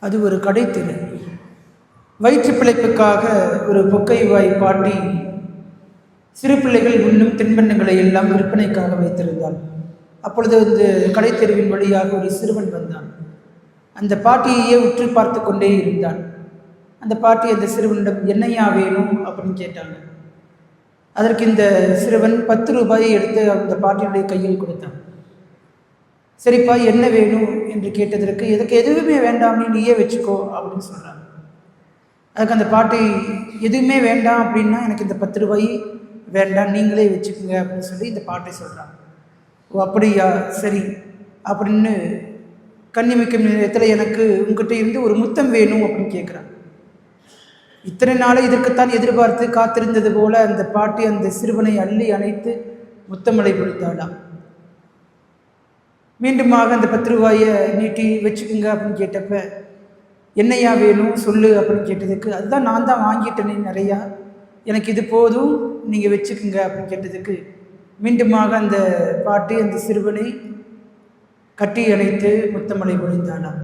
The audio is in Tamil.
அது ஒரு கடைத்தெரு வயிற்று பிழைப்புக்காக ஒரு பொக்கை வாய் பாட்டி சிறு பிள்ளைகள் உண்ணும் தின்பண்ணங்களை எல்லாம் விற்பனைக்காக வைத்திருந்தாள். அப்பொழுது அந்த கடைத்தெருவின் வழியாக ஒரு சிறுவன் வந்தான். அந்த பாட்டியையே உற்று பார்த்து கொண்டே இருந்தான். அந்த பாட்டி அந்த சிறுவனிடம் என்னையா வேணும்? அப்படின்னு கேட்டாங்க. அதற்கு இந்த சிறுவன் பத்து ரூபாயை எடுத்து அந்த பாட்டியுடைய கையில் கொடுத்தான். சரிப்பா என்ன வேணும் என்று கேட்டதற்கு எதுக்கு எதுவுமே வேண்டாமே நீயே வச்சுக்கோ அப்படின்னு சொல்கிறாங்க அதுக்கு அந்த பாட்டி எதுவுமே வேண்டாம் அப்படின்னா எனக்கு இந்த பத்து ரூபாய் வேண்டாம் நீங்களே வச்சுக்கோங்க அப்படின்னு சொல்லி இந்த பாட்டை சொல்கிறாங்க ஓ அப்படியா? சரி அப்படின்னு கன்னிமிக்கும் நேரத்தில் எனக்கு உங்ககிட்ட இருந்து ஒரு முத்தம் வேணும் அப்படின்னு கேட்குறான் இத்தனை நாளை இதற்குத்தான் எதிர்பார்த்து காத்திருந்தது போல அந்த பாட்டி அந்த சிறுவனை அள்ளி அணைத்து முத்தமலை கொடுத்தாளாம் மீண்டுமாக அந்த பத்து ரூபாயை நீட்டி வச்சுக்குங்க அப்படின்னு கேட்டப்ப என்னையா வேணும் சொல்லு அப்படின்னு கேட்டதுக்கு அதுதான் நான் தான் வாங்கிட்டேனே நிறையா. எனக்கு இது போதும் நீங்கள் வச்சுக்கோங்க அப்படின்னு கேட்டதுக்கு மீண்டுமாக அந்த பாட்டி அந்த சிறுவனை கட்டி அணைத்து முத்தமலை பொழிந்தாளாம்